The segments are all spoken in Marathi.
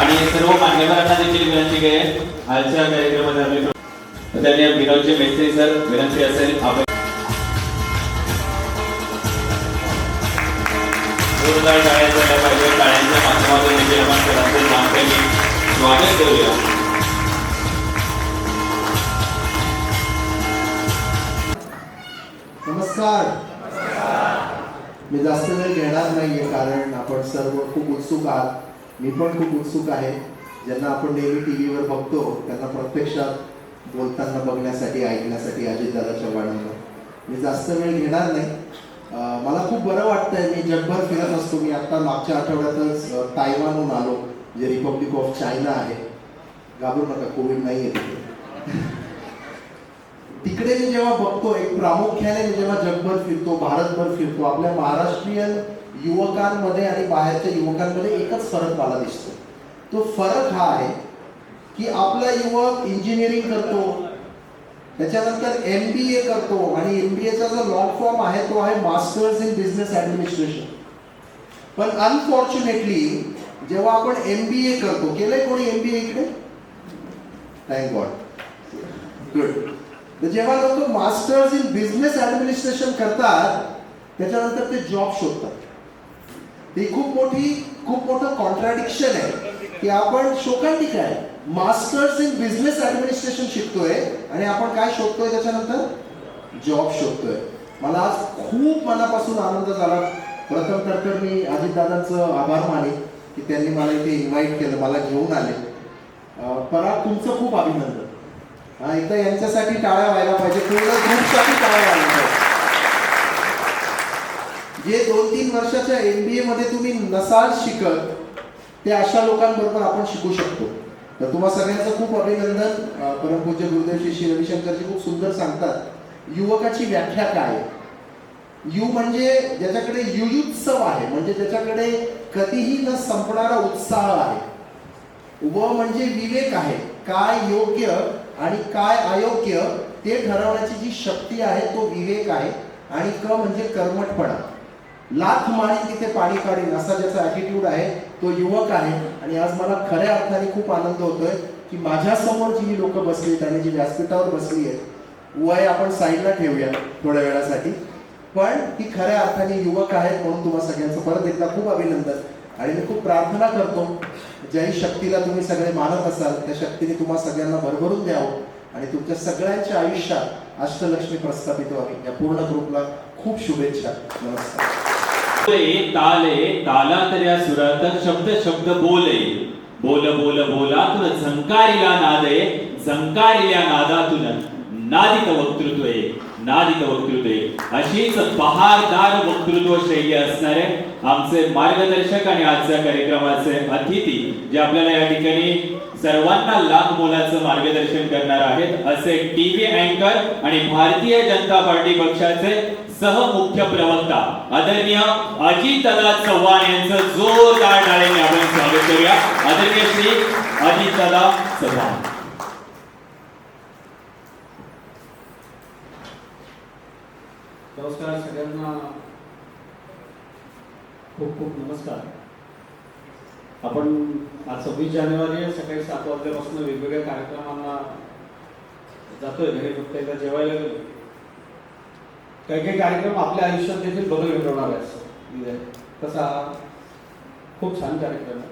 आणि सर्व मान्यवरांना देखील विनंती आहे आजच्या कार्यक्रमात त्यांनी विनोदचे मेस्त्री सर विनंती असेल आपण जोरदार टाळ्या झाल्या पाहिजे. टाळ्यांच्या माध्यमातून देखील आपण सरांचे स्वागत करूया. नमस्कार. मी जास्त वेळ घेणार नाहीये कारण आपण सर्व खूप उत्सुक आहात. मी पण खूप उत्सुक आहे. ज्यांना आपण नेहमी टी व्हीवर बघतो त्यांना प्रत्यक्षात बोलताना बघण्यासाठी ऐकण्यासाठी अजितदादा चव्हाणांना मी जास्त वेळ घेणार नाही. मला खूप बरं वाटतंय मी जगभर फिरत असतो. मी आत्ता मागच्या आठवड्यातच तायवानहून आलो जे रिपब्लिक ऑफ चायना आहे. घाबरू नका कोविड नाही आहे तिकडे मी जेव्हा बघतो एक प्रामुख्याने मी जेव्हा जगभर फिरतो भारतभर फिरतो आपल्या महाराष्ट्रीयन युवकांमध्ये आणि बाहेरच्या युवकांमध्ये एकच फरक मला दिसतो. तो फरक हा आहे की आपला युवक इंजिनिअरिंग करतो. त्याच्यानंतर एम बी ए करतो आणि एम बी एचा जो लॉंग फॉर्म आहे तो आहे मास्टर्स इन बिझनेस ऍडमिनिस्ट्रेशन पण अनफॉर्च्युनेटली जेव्हा आपण एम बी ए करतो केलंय कोणी एम बी ए इकडे? थँक गॉड गुड तर जेव्हा लोक मास्टर्स इन बिझनेस ऍडमिनिस्ट्रेशन करतात त्याच्यानंतर ते जॉब शोधतात. ही खूप मोठी खूप मोठं कॉन्ट्राडिक्शन आहे. की आपण शोकांतिक आहे मास्टर्स इन बिझनेस ऍडमिनिस्ट्रेशन शिकतोय. आणि आपण काय शोधतोय त्याच्यानंतर? जॉब शोधतोय. मला आज खूप मनापासून आनंद झाला. प्रथम तर तर मी अजितदादांचं आभार माने की त्यांनी मला इथे इन्व्हाइट केलं मला घेऊन आले. पराग तुमचं खूप अभिनंदन. एकदा यांच्यासाठी टाळ्या व्हायला पाहिजे. पूर्ण ग्रुपसाठी टाळ्या व्हायला पाहिजे. जे दोन तीन वर्षाच्या एम बी मध्ये तुम्ही नसाल शिकत ते अशा लोकांबरोबर आपण शिकू शकतो. तर तुम्हा सगळ्यांचं खूप अभिनंदन. परमपूज्य गुरुदेव श्री रविशंकरजी खूप सुंदर सांगतात युवकाची व्याख्या काय? आहे? यु म्हणजे ज्याच्याकडे युयुत्सव आहे म्हणजे ज्याच्याकडे कधीही न संपणारा उत्साह आहे. व म्हणजे विवेक आहे काय योग्य आणि काय अयोग्य ते ठरवण्याची जी शक्ती आहे तो विवेक आहे. आणि क म्हणजे कर्मटपणा लाथ मारी तिथे पाणी काढीन असा ज्याचा ॲटिट्यूड आहे तो युवक आहे. आणि आज मला खऱ्या अर्थाने खूप आनंद होतोय की माझ्यासमोर जी जी लोक बसली आहेत आणि जी व्यासपीठावर बसली आहेत वय आपण साईडला ठेवूया थोड्या वेळासाठी. पण ती खऱ्या अर्थाने युवक आहेत म्हणून तुम्हा सगळ्यांचं परत एकदा खूप अभिनंदन. आणि मी खूप प्रार्थना करतो ज्याही शक्तीला तुम्ही सगळे मानत असाल त्या शक्तीने तुम्हा सगळ्यांना भरभरून द्यावं. आणि तुमच्या सगळ्यांच्या आयुष्यात अष्टलक्ष्मी प्रस्थापित व्हावी या पूर्ण ग्रुपला खूप शुभेच्छा. नमस्कार. ताले तालातल्या सुरात शब्द शब्द बोले बोल बोल बोलातून झंकारिला नादे झंकारिल्या नादातून नादित वक्तृत्व आहे नादित वक्तृत्व आहे अशीच बहारदार वक्तृत्व शैली असणारे आमचे मार्गदर्शक आणि आजच्या कार्यक्रमाचे अतिथी जे आपल्याला या ठिकाणी सर्वांना लाख मोलाचं मार्गदर्शन करणार आहेत असे टीव्ही अँकर आणि भारतीय जनता पार्टी पक्षाचे सहमुख्य प्रवक्ता. आदरणीय अजित दादा चव्हाण यांचं जोरदार टाळ्याने आपण स्वागत करूया. आदरणीय श्री अजित दादा चव्हाण. नमस्कार सगळ्यांना. खूप खूप नमस्कार. आपण आज सव्वीस जानेवारी सकाळी सात वाजल्यापासून वेगवेगळ्या कार्यक्रमांना जातोय. घरी फक्त एकदा जेवायला गेलो. काही काही कार्यक्रम आपल्या आयुष्यात देखील बदल घडवणार आहे म्हणजे तसा खूप छान कार्यक्रम आहे.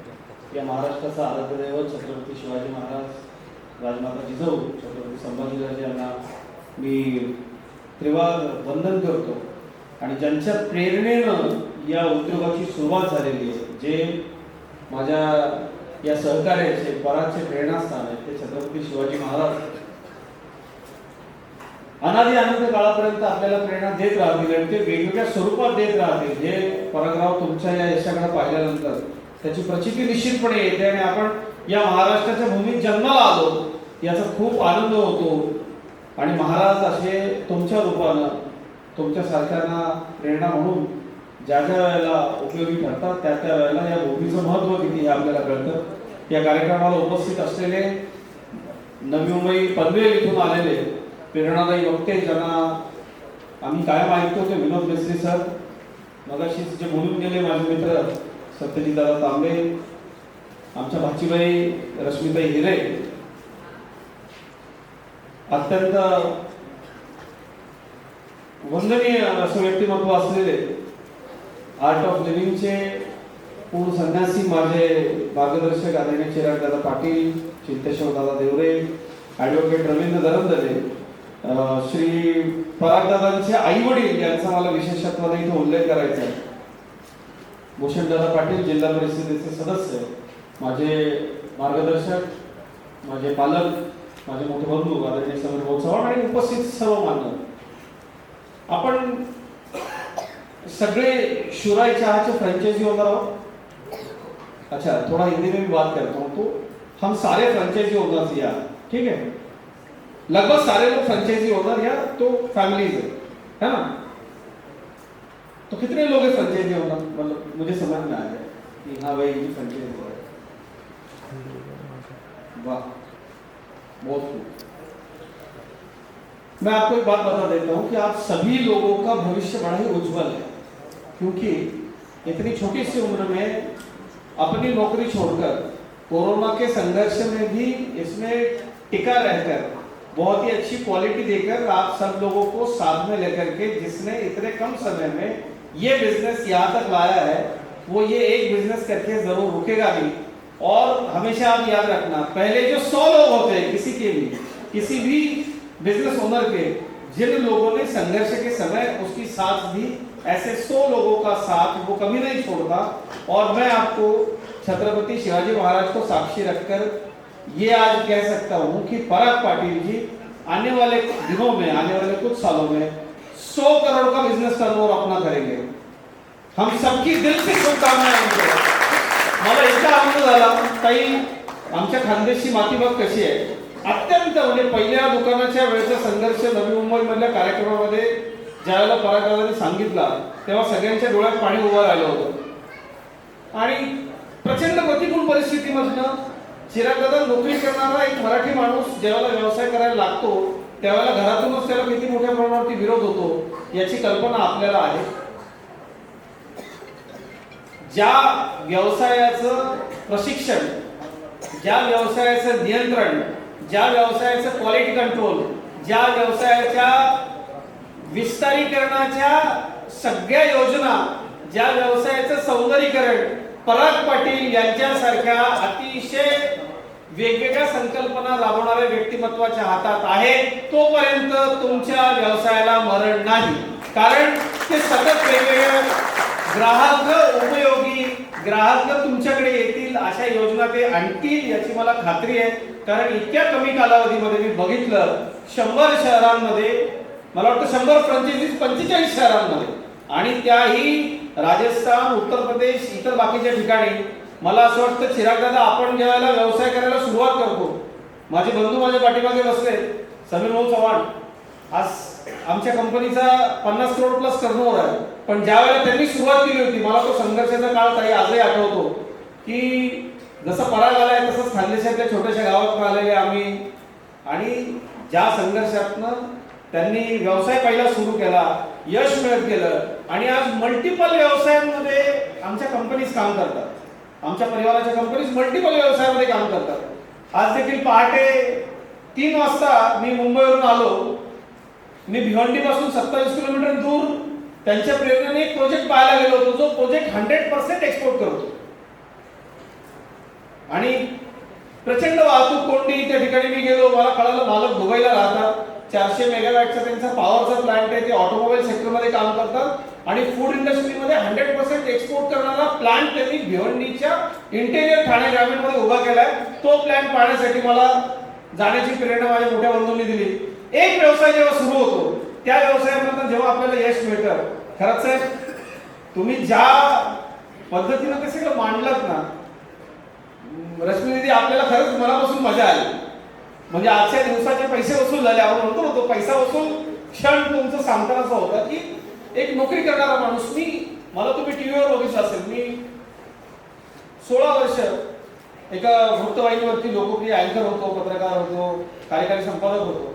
या महाराष्ट्राचा आराध्यदैवत छत्रपती शिवाजी महाराज राजमाता जिजाऊ छत्रपती संभाजीराजे यांना मी त्रिवार वंदन करतो. आणि ज्यांच्या प्रेरणेनं या उद्योगाची सुरुवात झालेली आहे जे माझ्या या सहकार्याचे पराचे प्रेरणास्थान आहे ते छत्रपती शिवाजी महाराज. अनादी अनंत काळापर्यंत आपल्याला प्रेरणा देत राहतील आणि ते वेगवेगळ्या स्वरूपात देत राहतील. हे परागराव तुमच्या या यशाकडे पाहिल्यानंतर त्याची प्रचिती निश्चितपणे येते आणि आपण या महाराष्ट्राच्या भूमीत जन्माला आलो याचा खूप आनंद होतो. आणि महाराज असे तुमच्या रूपानं तुमच्या सारख्यांना प्रेरणा म्हणून ज्या ज्या वेळेला उपयोगी ठरतात त्या त्या वेळेला या भूमीचं महत्त्व किती हे आपल्याला कळतं. या कार्यक्रमाला उपस्थित असलेले नवी मुंबई पनवेल इथून आलेले प्रेरणादायी वक्ते ज्यांना आम्ही कायम ऐकतो ते विनोद मिस्त्री सर. मगाशी जे बोलून गेले माझे मित्र सत्यजित दादा तांबे आमच्या भाचीबाई रश्मिताई हिरे. अत्यंत वंदनीय असं व्यक्तिमत्व असलेले आर्ट ऑफ लिव्हिंगचे पूर्ण संन्यासी माझे मार्गदर्शक आदरणीय चिराग दादा पाटील चिंतेश्वर दादा देवरे ॲडव्होकेट रवींद्र दरंदले श्री परागदादांचे आई वडील यांचा मला विशेषत्वाने इथे उल्लेख करायचा आहे. भूषणदादा पाटील जिल्हा परिषदेचे सदस्य माझे मार्गदर्शक माझे पालक माझे मोठे बंधू आदरणीय समीर चव्हाण आणि उपस्थित सर्व मान्य. आपण सगळे शुराई चहाचे फ्रेंचाइजी होणार आहोत. अच्छा थोड़ा हिंदी में भी बात करता हूँ तो. हम सारे फ्रँचायझी ओनर्स या ठीक है? लगभग सारे लोग फ्रेंचाइजी ओनर या तो फैमिलीज़ है है ना? तो कितने लोग हैं फ्रेंचाइजी ओनर मतलब मुझे समझ में आ गया कि हाँ भाई, ये फ्रेंचाइजी है। वाह, बहुत खूब मैं आपको एक बात बता देता हूँ कि आप सभी लोगों का भविष्य बड़ा ही उज्जवल है, क्योंकि इतनी छोटी सी उम्र में अपनी नौकरी छोड़कर कोरोना के संघर्ष में भी इसमें टिका रहकर बहुत ही अच्छी क्वालिटी देकर आप सब लोगों को साथ में लेकर के जिसने इतने कम समय में ये बिज़नेस यहाँ तक लाया है, वो ये एक बिज़नेस करके ज़रूर रुकेगा भी। और हमेशा आप याद रखना, पहले जो सौ लोग होते हैं किसी के भी, किसी भी बिज़नेस ओनर के, जिन लोगों ने संघर्ष के समय उसकी साथ दी, ऐसे सौ लोगों का साथ वो कभी नहीं छोड़ता। और मैं आपको छत्रपति शिवाजी महाराज को साक्षी रखकर ये आज कह सकता हूं कि पराग पाटिल जी आने वाले दिनों में आने वाले कुछ सालों में सौ करोड़ का बिजनेस टर्नओवर अपना करेंगे। हम सबकी दिल से शुभकामनाएं उनको मला इतका आनंद झाला ताई आमच्या खानदेशी माती बाग कशी आहे. अत्यंत म्हणजे पहिल्या दुकानाच्या वेळेचा संघर्ष नवी मुंबई मधल्या कार्यक्रमामध्ये ज्यावेळेला परागदादांनी सांगितला तेव्हा सगळ्यांच्या डोळ्यात पाणी उभं राहिलं होतं. आणि प्रचंड प्रतिकूल परिस्थितीमधनं चिरागदादा नोकरी करणारा एक मराठी माणूस ज्यावेळेला व्यवसाय करायला लागतो त्यावेळेला घरातूनच त्याला किती मोठ्या प्रमाणावरती विरोध होतो याची कल्पना आपल्याला आहे. ज्या व्यवसायाचं प्रशिक्षण ज्या व्यवसायाचं नियंत्रण ज्या व्यवसायाचं क्वालिटी कंट्रोल ज्या व्यवसायाच्या विस्तारीकरणाच्या सगळ्या योजना ज्या व्यवसायाचं सौंदर्यीकरण पराग पाटील यांच्यासारख्या अतिशय वेगवेगळ्या संकल्पना राबवणाऱ्या व्यक्तिमत्वाच्या हातात आहे तोपर्यंत तुमच्या व्यवसायाला मरण नाही. कारण ते सतत वेगवेगळ्या ग्राहक उपयोगी ग्राहक तुमच्याकडे येतील अशा योजना ते आणतील याची मला खात्री आहे. कारण इतक्या कमी कालावधीमध्ये मी बघितलं शंभर शहरांमध्ये मला वाटतं शंभर पंचेचाळीस पंचेचाळीस शहरांमध्ये. आणि त्याही राजस्थान उत्तर प्रदेश इतर बाकीच्या ठिकाणी. मला असं वाटतं चिराग दादा आपण ज्यावेळेला व्यवसाय करायला सुरुवात करतो माझे बंधू माझ्या पाठीमागे बसले समीर भाऊ चव्हाण. आज आमच्या कंपनीचा पन्नास करोड प्लस टर्नओव्हर आहे. पण ज्या वेळेला त्यांनी सुरुवात केली होती मला तो संघर्षाचा काळ काही आजही आठवतो की जसं पराग आलाय तसंच खानदेशातल्या छोट्याशा गावात आलेले आम्ही. आणि ज्या संघर्षातनं त्यांनी व्यवसाय पहिला सुरू केला यश मिळत गेलं. आणि आज मल्टिपल व्यवसायांमध्ये आमच्या कंपनीज काम करतात. आमच्या परिवाराच्या कंपनीज मल्टिपल व्यवसायामध्ये काम करतात. आज देखील पहाटे तीन वाजता मी मुंबईवरून आलो. मी भिवंडी पासून सत्तावीस किलोमीटर दूर त्यांच्या प्रेरणेने एक प्रोजेक्ट पाहायला गेलो होतो. जो प्रोजेक्ट हंड्रेड पर्सेंट एक्सपोर्ट करतो आणि प्रचंड वाहतूक कोंडी त्या ठिकाणी मी गेलो. मला कळालं मालक दुबईला राहतात. चारशे मेगावॅटचा त्यांचा पॉवरचा प्लांट आहे ते ऑटोमोबाईल सेक्टरमध्ये काम करतात. आणि फूड इंडस्ट्रीमध्ये हंड्रेड पर्सेंट एक्सपोर्ट करणारा प्लांट त्यांनी भिवंडीच्या इंटेरियर ठाणे ग्रामीणमध्ये उभा केलाय. तो प्लांट पाहण्यासाठी मला जाण्याची प्रेरणा माझ्या मोठ्या बंधूंनी दिली. एक व्यवसाय जेव्हा सुरू होतो त्या व्यवसायामधून जेव्हा आपल्याला यश मिळतं खरंच साहेब तुम्ही ज्या पद्धतीनं ते सगळं मांडलात ना रश्मी दिदी आपल्याला खरंच मनापासून मजा आली. म्हणजे आजच्या दिवसाचे पैसे वसूल झाले. आपण म्हणतो ना तो पैसा वसूल क्षण तुमचं सांगताना असं होता की एक नोकरी करणारा माणूस मी मला तुम्ही टीव्हीवर बघितलं असेल मी सोळा वर्ष एका वृत्तवाहिनीवरती लोकप्रिय अँकर होतो पत्रकार होतो कार्यकारी संपादक होतो.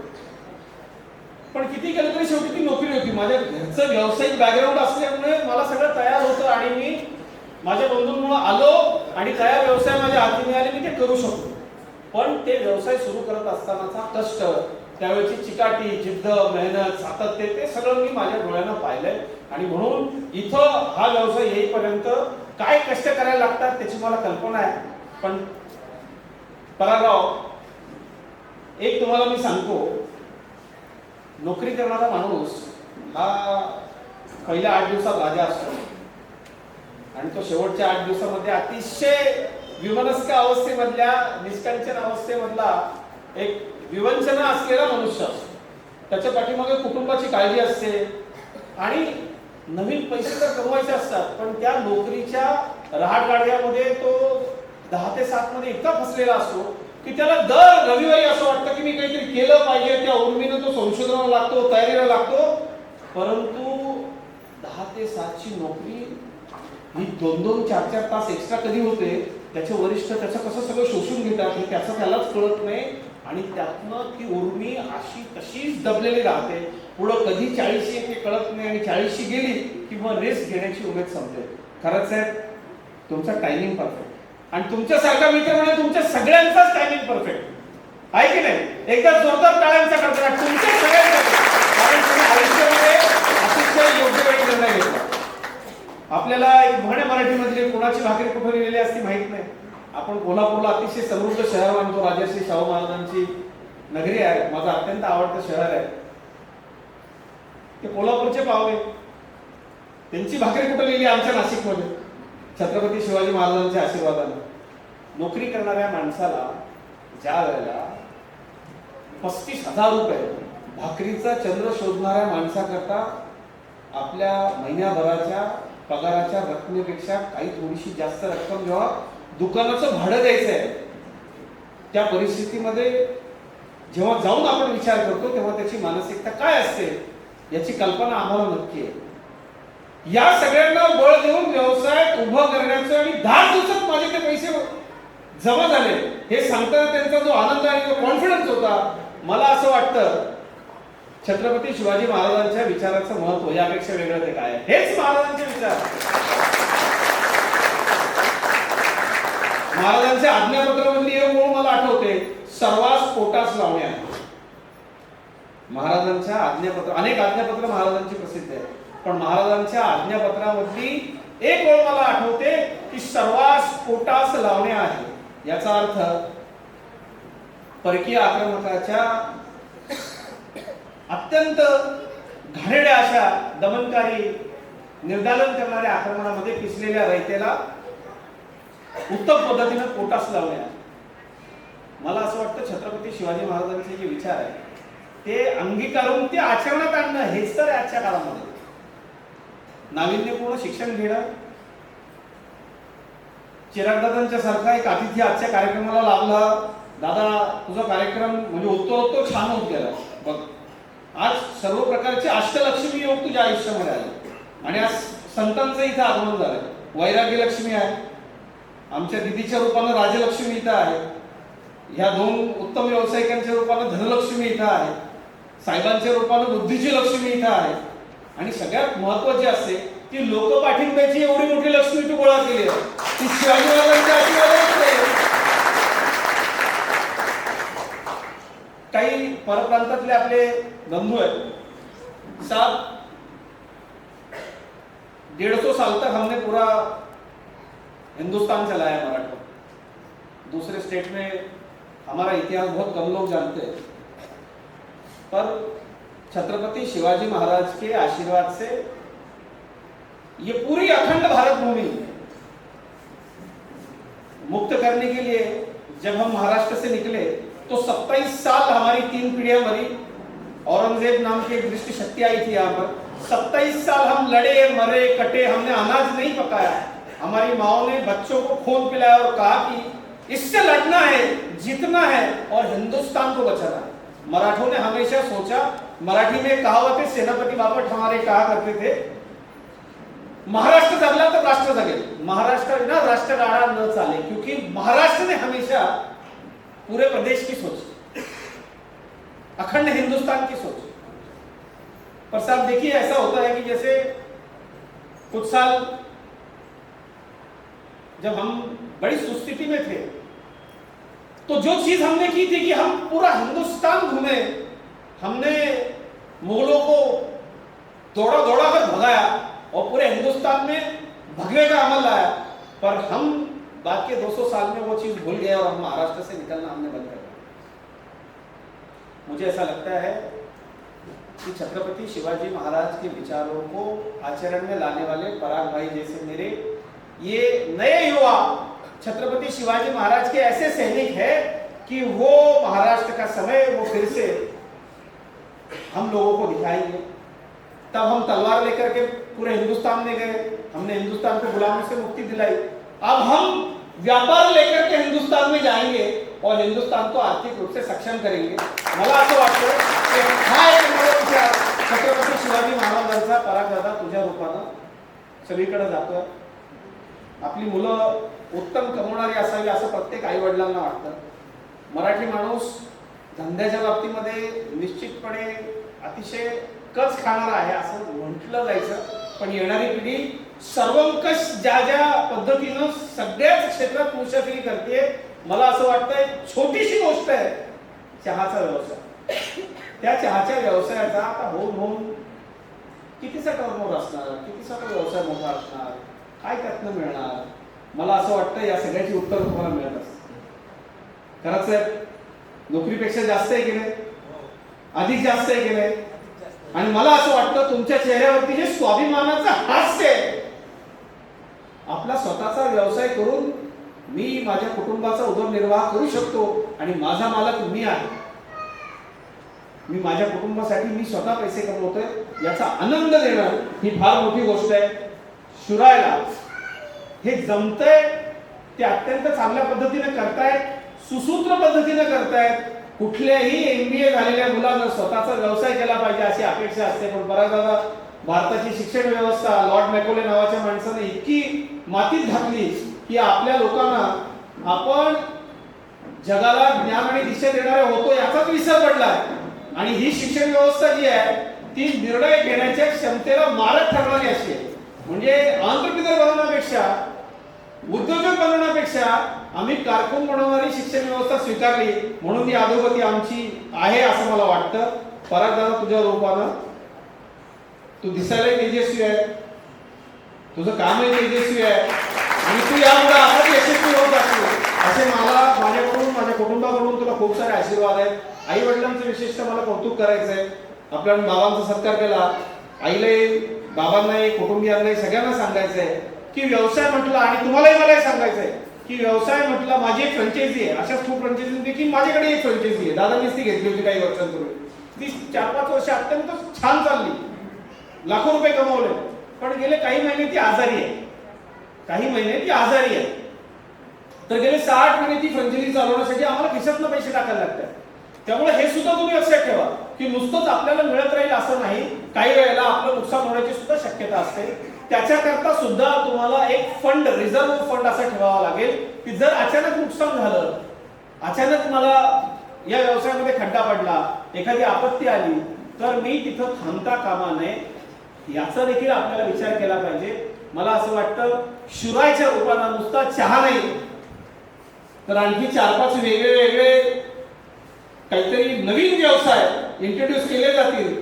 पण किती केलं तरी शेवटी ती नोकरी होती. माझ्या घरचं व्यावसायिक बॅकग्राऊंड असल्यामुळे मला सगळं तयार होतं आणि मी माझ्या बंधूंमुळे आलो आणि तयार व्यवसाय माझ्या हाती मिळाले मी ते करू शकतो पण ते व्यवसाय सुरू करत असतानाचा कष्ट त्यावेळेची चिकाटी जिद्द मेहनत सातत्य ते सगळं मी माझ्या डोळ्यानं पाहिलंय. आणि म्हणून इथं हा व्यवसाय येईपर्यंत काय कष्ट करायला लागतात त्याची मला कल्पना आहे. पण परागाव एक तुम्हाला मी सांगतो. नोकरी करणारा माणूस हा पहिल्या आठ दिवसात राजा असतो. आणि तो शेवटच्या आठ दिवसामध्ये अतिशय विमनस्क अवस्थेमधल्या निष्कांचन अवस्थेमधला एक विवंचना असलेला मनुष्य. असतो त्याच्या पाठीमागे कुटुंबाची काळजी असते. आणि नवीन पैसे तर कमवायचे असतात पण त्या नोकरीच्या रहाटगाड्यामध्ये तो दहा ते सात मध्ये इतका फसलेला असतो की त्याला दर रविवारी असं वाटतं की मी काहीतरी केलं पाहिजे त्या उर्मीनं तो संशोधनाला लागतो तयारीला लागतो. परंतु दहा ते सातची नोकरी ही दोन दोन चार चार तास एक्स्ट्रा कधी होते? त्याचे वरिष्ठ त्याचं कसं सगळं शोषून घेतात आणि त्याचं त्यालाच कळत नाही. आणि त्यातनं ती उर्मी अशी तशीच दबलेली राहते पुढं कधी चाळीशी येते कळत नाही आणि चाळीशी गेली किंवा रेस घेण्याची उमेद संपते. खरंच आहे तुमचा टायमिंग परफेक्ट आणि तुमच्यासारखा मित्र म्हणजे तुमच्या सगळ्यांचाच टायमिंग परफेक्ट आहे की नाही? एकदा जोरदार टाळ्यांचा कडकडाट. तुमच्या सगळ्यांचा. कारण तुम्ही आयुष्यामध्ये अतिशय योग्य वेळी निर्णय घेतला आपल्याला एक म्हणे मराठीमधली कोणाची भाकरी कुठे लिहिलेली असती माहीत नाही. आपण कोल्हापूरला अतिशय समृद्ध शहर मानतो राजर्षी शाहू महाराजांची नगरी आहे माझं अत्यंत आवडतं शहर आहे. ते कोल्हापूरचे पावले त्यांची भाकरी कुठे लिहिली आमच्या नाशिकमध्ये? छत्रपती शिवाजी महाराजांच्या आशीर्वादाने. नोकरी करणाऱ्या माणसाला ज्या वेळेला पस्तीस हजार रुपये भाकरीचा चंद्र शोधणाऱ्या माणसाकरता आपल्या महिन्याभराच्या पगाराच्या रकमेपेक्षा काही थोडीशी जास्त रक्कम जेव्हा दुकानाचं भाडं द्यायचं आहे त्या परिस्थितीमध्ये जेव्हा जाऊन आपण विचार करतो तेव्हा त्याची मानसिकता काय असते याची कल्पना आम्हाला नक्की आहे. या सगळ्यांना बळ देऊन व्यवसाय उभं करण्याचं आणि दहा दिवसात माझे ते पैसे जमा झाले हे सांगताना त्यांचा जो आनंद आणि जो कॉन्फिडन्स होता मला असं वाटतं छत्रपती शिवाजी महाराजांच्या विचाराचं महत्त्व यापेक्षा वेगळं ते काय? आहे? हेच महाराजांचे विचार. महाराजांच्या आज्ञापत्रामधली एक मूळ मला आठवते. सर्वास पोटास लावण्या महाराजांच्या आज्ञापत्र अनेक आज्ञापत्र महाराजांची प्रसिद्ध आहे पण महाराजांच्या आज्ञापत्रामधली एक ओळ मला आठवते की सर्वास पोटास लावण्या आहे. याचा अर्थ परकीय आक्रमकाच्या अत्यंत घाणेड्या अशा दमनकारी निर्दालन करणाऱ्या आक्रमणामध्ये पिसलेल्या रयतेला उत्तम पद्धतीनं पोटास लावल्या मला असं वाटतं छत्रपती शिवाजी महाराजांचे जे विचार आहे ते अंगीकारून ते आचरणात आणणं हेच तर आहे आजच्या काळामध्ये. नाविन्यपूर्ण शिक्षण घेणं चिरागदादांच्या सारखा एक अतिथी आजच्या कार्यक्रमाला लाभला. दादा तुझा कार्यक्रम म्हणजे उत्तरोत्तर छान होत गेला. बघ आज सर्व प्रकारचे अष्टलक्ष्मी योग तुझ्या आयुष्यामध्ये आले. आणि आज संतांचं इथं आगमन झालंय वैराग्य लक्ष्मी आहे. आमच्या दिदीच्या रूपानं राजलक्ष्मी इथं आहे. ह्या दोन उत्तम व्यावसायिकांच्या रूपानं धनलक्ष्मी इथं आहे. साहेबांच्या रूपानं बुद्धीची लक्ष्मी इथं आहे. आणि सगळ्यात महत्वाची असते की लोक पाठिंब्याची एवढी मोठी लक्ष्मी तू गोळा केली आहे. ती शिवाजी महाराजांच्या आशीर्वादानेच आहे. काही परप्रांतातले आपले बंधू आहेत. साहब डेढ़ सौ साल तक हमने पूरा हिंदुस्तान चलाया मराठा दूसरे स्टेट में हमारा इतिहास बहुत कम लोग जानते हैं। पर छत्रपति शिवाजी महाराज के आशीर्वाद से ये पूरी अखंड भारत भूमि मुक्त करने के लिए जब हम महाराष्ट्र से निकले तो 27 साल हमारी तीन पीढ़ियाँ मरी। औरंगज़ेब नाम की एक दृष्टि शक्ति आई थी यहाँ पर। सत्ताईस साल हम लड़े, मरे, कटे, हमने अनाज नहीं पकाया। हमारी माओ ने बच्चों को खून पिलाया और कहा कि इससे लड़ना है, जीतना है और हिंदुस्तान को बचाना है। मराठों ने हमेशा सोचा, मराठी में कहावत है, सेनापति बापट हमारे कहा करते थे, महाराष्ट्र जगला तो राष्ट्र जगेल महाराष्ट्र विना राष्ट्र गाड़ा न चाले, क्योंकि महाराष्ट्र ने हमेशा पूरे प्रदेश की सोच। अखंड हिंदुस्तान की सोच। पर साहब, देखिए, ऐसा होता है कि जैसे कुछ साल जब हम बड़ी सुस्थिति में थे तो जो चीज़ हमने की थी कि हम पूरा हिंदुस्तान घूमे, हमने मुगलों को दौड़ा दौड़ा कर भगाया और पूरे हिंदुस्तान में भगने का अमल लाया। पर हम बाद के 200 साल में वो चीज़ भूल गए और हम महाराष्ट्र से निकलना हमने बंद कर दिया। मुझे ऐसा लगता है कि छत्रपति शिवाजी महाराज के विचारों को आचरण में लाने वाले पराग भाई जैसे मेरे, ये नए युवा छत्रपति शिवाजी महाराज के ऐसे सैनिक है कि वो महाराष्ट्र का समय वो फिर से हम लोगों को दिखाएँगे। तब हम तलवार लेकर के पूरे हिंदुस्तान में गए, हमने हिंदुस्तान को गुलामी से मुक्ति दिलाई। अब हम व्यापार लेकर के हिंदुस्तान में जाएंगे और हिंदुस्तान को आर्थिक रूप से सक्षम करेंगे। मला असं वाटतं की हा एक विचार छत्रपती शिवाजी महाराजांचा परागदादा तुझ्या रूपानं सगळीकडे जातोय. आपली मुलं उत्तम कमवणारी असावी असं प्रत्येक आई वडिलांना वाटतं. मराठी माणूस धंद्याच्या बाबतीमध्ये निश्चितपणे अतिशय कच खाणार आहे असं म्हटलं जायचं. पण येणारी पिढी सर्वंकष ज्या ज्या पद्धतीनं सगळ्याच क्षेत्रात मुसाफिरी करते मला असं वाटतंय छोटीशी गोष्ट आहे चहाचा व्यवसाय. त्या चहाच्या व्यवसायाचा आता होऊन होऊन कितीचा टर्नओव्हर असणार कितीचा तो व्यवसाय मोठा असणार काय त्यातनं मिळणार? मला असं वाटतं या सगळ्याची उत्तर तुम्हाला मिळत असतात खरंच साहेब नोकरीपेक्षा जास्त आहे की नाही? अधिक जास्त आहे की नाही? आणि मला असं वाटतं तुमच्या चेहऱ्यावरती जे स्वाभिमानाचं हास्य आहे आपला स्वतःचा व्यवसाय करून मी माझ्या कुटुंबाचा उदरनिर्वाह करू शकतो आणि माझा मालक मी आहे. मी माझ्या कुटुंबासाठी मी स्वतः पैसे कमवतोय याचा आनंद देणं ही फार मोठी गोष्ट आहे. शुरायला हे जमतंय ते अत्यंत चांगल्या पद्धतीने करतायत सुसूत्र पद्धतीने करतायत. कुठल्याही एमबीए झालेल्या मुलानं स्वतःचा व्यवसाय केला पाहिजे अशी अपेक्षा असते. पण बऱ्याचदा भारताची शिक्षण व्यवस्था लॉर्ड मॅकोले नावाच्या माणसाने इतकी मातीत घातली की आपल्या लोकांना आपण जगाला ज्ञान आणि दिशा देणारे होतो याचाच विसर पडलाय. आणि ही शिक्षण व्यवस्था जी आहे ती निर्णय घेण्याच्या क्षमतेला मारक ठरणारी अशी आहे. म्हणजे आंतरपितर बनवण्यापेक्षा उद्योजक बनवण्यापेक्षा आम्ही कारकून बनवणारी शिक्षण व्यवस्था स्वीकारली म्हणून ही अधोगती आमची आहे असं मला वाटतं. पराग तुझ्या रूपानं. तू दिसायला तेजस्वी आहे. तुझं कामही तेजस्वी आहे. आणि तू यामध्ये आपण यशस्वी होत असतो असे मला माझ्याकडून माझ्या कुटुंबाकडून तुला खूप सारे आशीर्वाद आहेत. आई वडिलांचं विशेषतः मला कौतुक करायचं आहे. आपल्या बाबांचा सत्कार केला. आईलाही बाबांनाही कुटुंबियांनाही सगळ्यांना सांगायचं आहे. की व्यवसाय म्हटला आणि तुम्हालाही मला हे सांगायचं आहे की व्यवसाय म्हटला माझी एक फ्रँचायझी आहे. अशाच खूप फ्रँचायझी देखील माझ्याकडे एक फ्रँचायझी आहे. दादानीच ती घेतली होती काही वर्षांपूर्वी. ती चार पाच वर्ष अत्यंत छान चालली. लाखो रुपये कमावले. पण गेले काही महिने ती आजारी आहे. काही महिने ती आजारी आहे. तर गेले साठ महिने ती फ्रँचायझी चालवण्यासाठी आम्हाला खिशातनं पैसे टाकायला लागतात. त्यामुळे हे सुद्धा तुम्ही लक्षात ठेवा की नुसतंच आपल्याला मिळत राहील असं नाही. काही वेळेला आपलं नुकसान होण्याची सुद्धा शक्यता असते. त्याच्याकरता सुद्धा तुम्हाला एक फंड रिझर्व्ह फंड असा ठेवावा लागेल की जर अचानक नुकसान झालं अचानक मला या व्यवसायामध्ये खड्डा पडला एखादी आपत्ती आली तर मी तिथं थांबता कामा नये. याचा देखील आपल्याला विचार केला पाहिजे. मला असं वाटतं शुरायच्या रूपानं नुसता चहा नाही तर आणखी चार पाच वेगळे वेगळे काहीतरी नवीन व्यवसाय इंट्रोड्यूस केले जातील.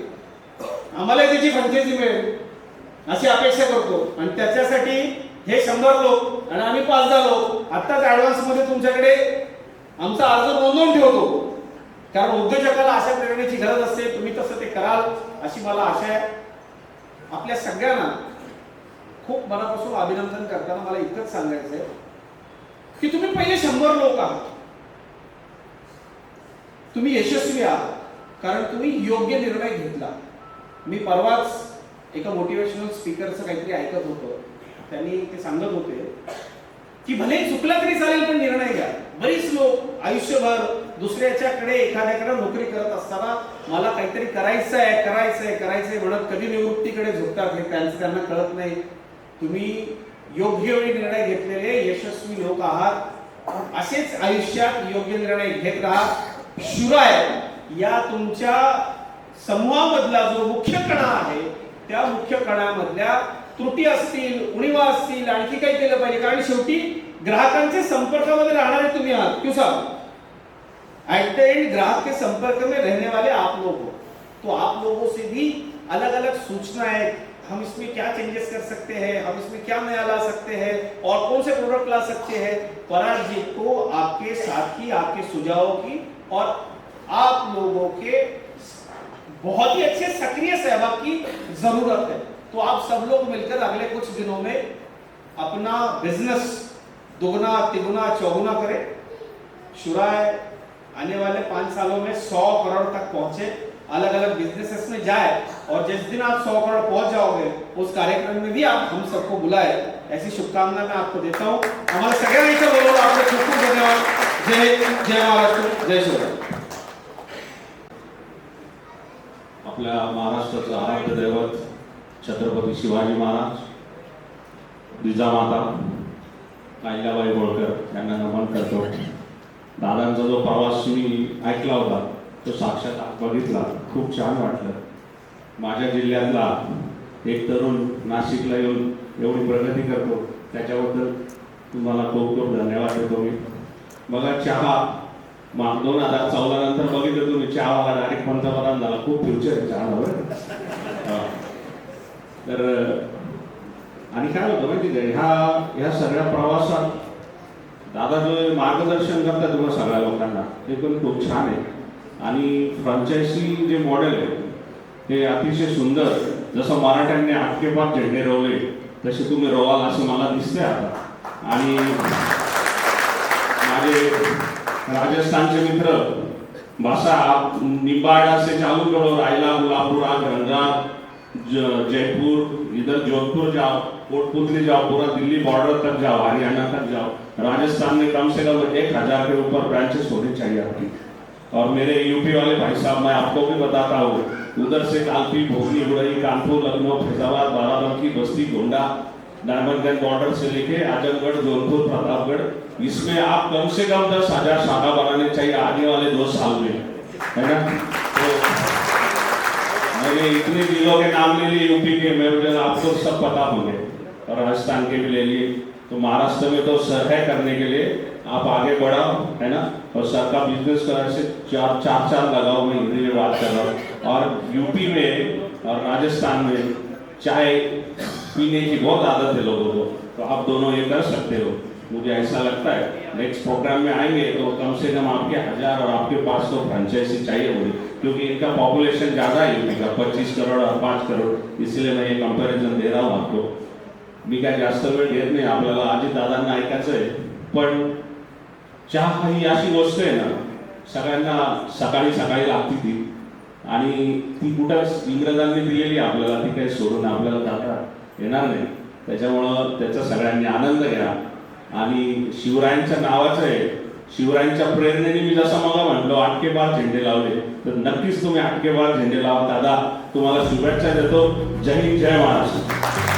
आम्हाला त्याची फ्रँचायझी मिळेल. अशी अपेक्षा करतो. आणि त्याच्यासाठी हे शंभर लोक आणि आम्ही पाच दहा लोक आत्ताच ऍडव्हान्समध्ये तुमच्याकडे आमचा अर्ज नोंदवून ठेवतो. कारण उद्योजकाला अशा प्रेरणेची गरज असते तुम्ही तसं ते कराल अशी मला आशा आहे. आपल्या सगळ्यांना खूप मनापासून अभिनंदन करताना मला इतकंच सांगायचं आहे की तुम्ही पहिले शंभर लोक आहात. तुम्ही यशस्वी आहात. कारण तुम्ही योग्य निर्णय घेतला. मी परवाच एका मोटिवेशनल स्पीकरचं काहीतरी ऐकत होतं. त्यांनी ते सांगत होते की भले चुकला तरी चालेल पण निर्णय घ्या. बरीच लोक आयुष्यभर दुसऱ्याच्याकडे एखाद्याकडे नोकरी करत असताना मला काहीतरी करायचं आहे करायचं आहे करायचं आहे म्हणत कधी निवृत्तीकडे झुकतात हे त्यांचं त्यांना कळत नाही. तुम्ही योग्य वेळी निर्णय घेतलेले यशस्वी लोक आहात. असेच आयुष्यात योग्य निर्णय घेत राहा. शिवाय या तुमच्या समूहामधला जो मुख्य कणा आहे त्या मुख्य कणामधल्या त्रुटी असतील, उणीवा असतील, आणखी काही केलं पाहिजे? कारण शेवटी ग्राहकांच्या संपर्कामध्ये राहणारे तुम्ही आहात. द एंड ग्राहक के संपर्क में रहने वाले आप लोग. हो तो आप लोगों से भी अलग अलग सूचनाएँ हम इसमें क्या चेंजेस कर सकते हैं, हम इसमें क्या नया ला सकते हैं, और कौन से प्रोडक्ट ला सकते हैं? को आपके साथी आपके सुझावों की, और आप लोगों के बहुत ही अच्छे सक्रिय सहभाग की ज़रूरत है। तो आप सब लोग मिलकर अगले कुछ दिनों में अपना बिज़नेस दोगुना, तिगुना, चौगुना करें। शुराय आने वाले पाँच सालों में सौ करोड़ तक पहुँचे अलग अलग बिजनेसेस में जाए और जिस दिन आप सौ करोड़ पहुँच जाओगे, उस कार्यक्रम में भी आप हम सबको बुलाए। ऐसी शुभकामना मैं आपको देता हूँ। हमारे इथं बोलवलं धन्यवाद। जय जय महाराष्ट्र, जय शिवराय आपल्या महाराष्ट्राचं आराध्य दैवत छत्रपती शिवाजी महाराज जिजामाता अहिल्याबाई होळकर यांना नमन करतो. दादांचा जो प्रवास मी ऐकला होता तो साक्षात बघितला. खूप छान वाटलं. माझ्या जिल्ह्यातला एक तरुण नाशिकला येऊन एवढी प्रगती करतो त्याच्याबद्दल तुम्हाला खूप खूप धन्यवाद देतो मी. बघा चहा मग दोन हजार चौदा नंतर बघितलं तुम्ही चहावाला डायरेक्ट पंतप्रधान झाला खूप फ्युचर आहे चहावर तर आणि काय होतं माहिती आहे ह्या ह्या सगळ्या प्रवासात दादा जो मार्गदर्शन करतात तुम्हाला सगळ्या लोकांना. ते पण खूप छान आहे. आणि फ्रँचायसी जे मॉडेल आहे ते अतिशय सुंदर. जसं मराठ्यांनी आटकेपात झेंडे रोवले तसे तुम्ही रोवाल असं मला दिसते आता. आणि माझे राजस्थानचे मित्र भाषा निबाड़ा से चालू करो रायला गुलाबपुरा गंगार ज- जयपुर इधर जोधपुर जाओ कोटपुतली जाओ पूरा दिल्ली बॉर्डर तक जाओ हरियाणा तक जाओ राजस्थान में कम से कम एक हजार के ऊपर ब्रांचेस होने चाहिए आपकी। और मेरे यूपी वाले भाई साहब मैं आपको भी बताता हूँ उधर से कालपी भोगली उड़ई कानपुर लखनऊ फैजाबाद बाराबंकी बस्ती गोंडा डायमंडगंज बॉर्डर से लेके आजमगढ़, जौनपुर, प्रतापगढ़, इसमें आप कम से कम दस हज़ार शाखा बनाने चाहिए आने वाले दो साल में। है ना? तो मैंने इतने जिलों के नाम ले लिए, यूपी के, मैं आपको सब पता होंगे और राजस्थान के भी ले लिए। तो महाराष्ट्र में तो सर है करने के लिए, आप आगे बढ़ाओ, है ना? और सर का बिज़नेस करा से चार चार चार लगाओ, मैं हिंदी में बात कर रहा हूँ। और यूपी में और राजस्थान में चाय पीने की बहुत आदत है लोगों को। तो आप दोनों ये कर सकते हो। मुझे ऐसा लगता है नेक्स्ट प्रोग्राम में आएंगे तो कम से कम आपके हजार और आपके पास तो फ्रेंचाइजी चाहिए होगी। क्योंकि इनका पॉपुलेशन ज़्यादा है यूपी का पच्चीस करोड़ और पाच करोड़। इसलिए मैं ये कंपॅरिझन दे रहा हूँ आपको। मी काय जास्त वेळ घेत नाही आपल्याला आजी दादांना ऐकायचं आहे पण चहा ही अशी गोष्ट आहे ना सगळ्यांना सकाळी सकाळी लागती ती. आणि ती कुठं इंग्रजांनी दिलेली आपल्याला ती काही सोडून आपल्याला दादा येणार नाही. त्याच्यामुळं त्याचा सगळ्यांनी आनंद घ्या. आणि शिवरायांच्या नावाचं आहे. शिवरायांच्या प्रेरणेने मी जसं मला म्हणलं आटके बाळ झेंडे लावले तर नक्कीच तुम्ही आटकेबार झेंडे लावा दादा. तुम्हाला शुभेच्छा देतो. जय हिंद जय महाराष्ट्र.